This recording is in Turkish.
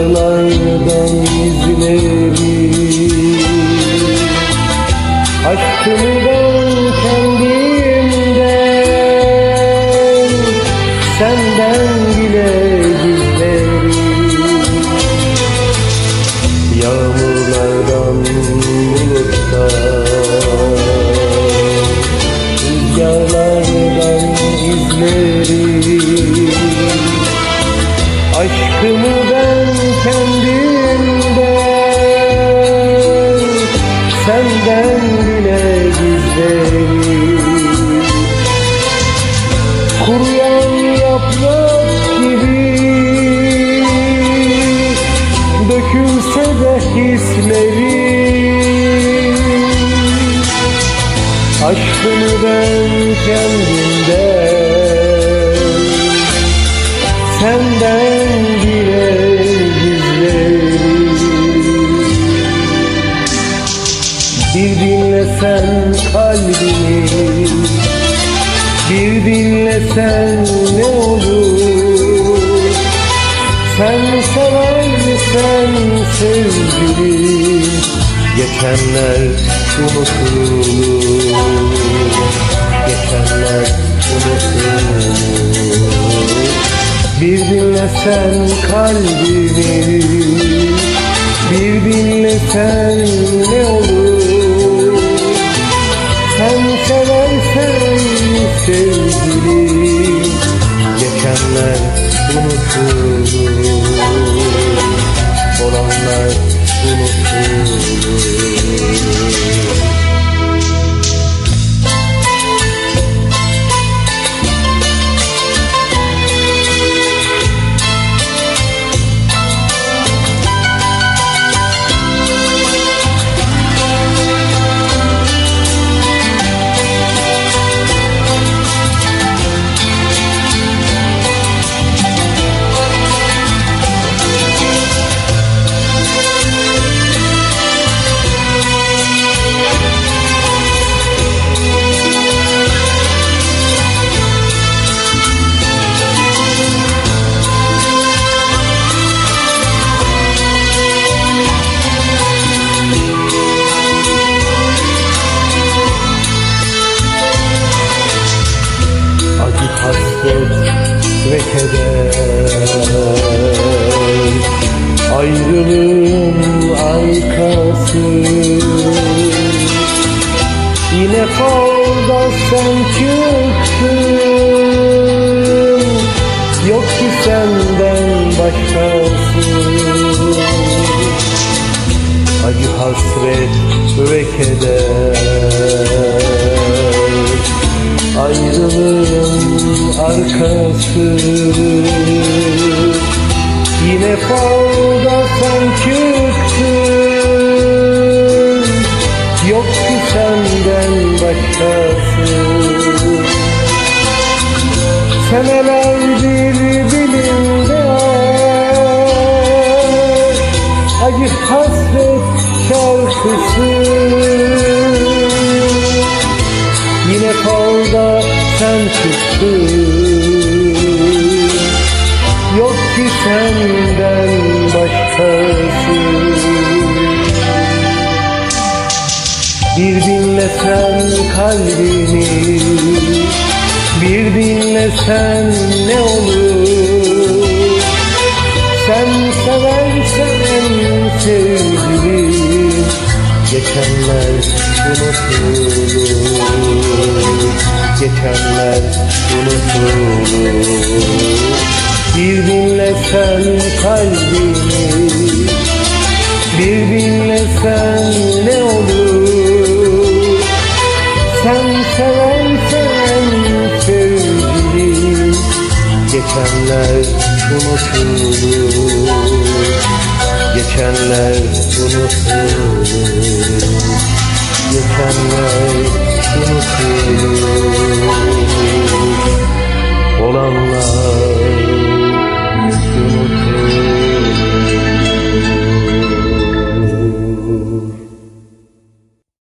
dağlardan izleri Aşkımı ben kendimden, senden Aşkımı ben kendimden Senden bile gizlerim. Bir dinlesen kalbimi Bir dinlesen ne olur. Sen seversen sevgilim Geçenler unutulur Geçenler unutulur Bir dinlesen kalbimi Bir dinlesen ne olur. Sen seversen sevgilim Geçenler unutulur Olanlar unutulur ve keder Ayrılığın arkası. Yine falda sen çıktın Yok ki senden başkası. Acı hasret ve keder Ayrılığın arkası Yine falda sen çıktın Yok ki senden başkası. Senelerdir dilimde. Acı hasret şarkısı. Yine falda sen çıktın. Yok ki senden başkası. Bir dinlesen kalbini Bir dinlesen ne olur Geçenler unutulur. Bir dinlesen kalbimi Bir dinlesen ne olur. Sen seversen sevgilim Geçenler unutulur. Geçenler unutulur Geçenler unutulur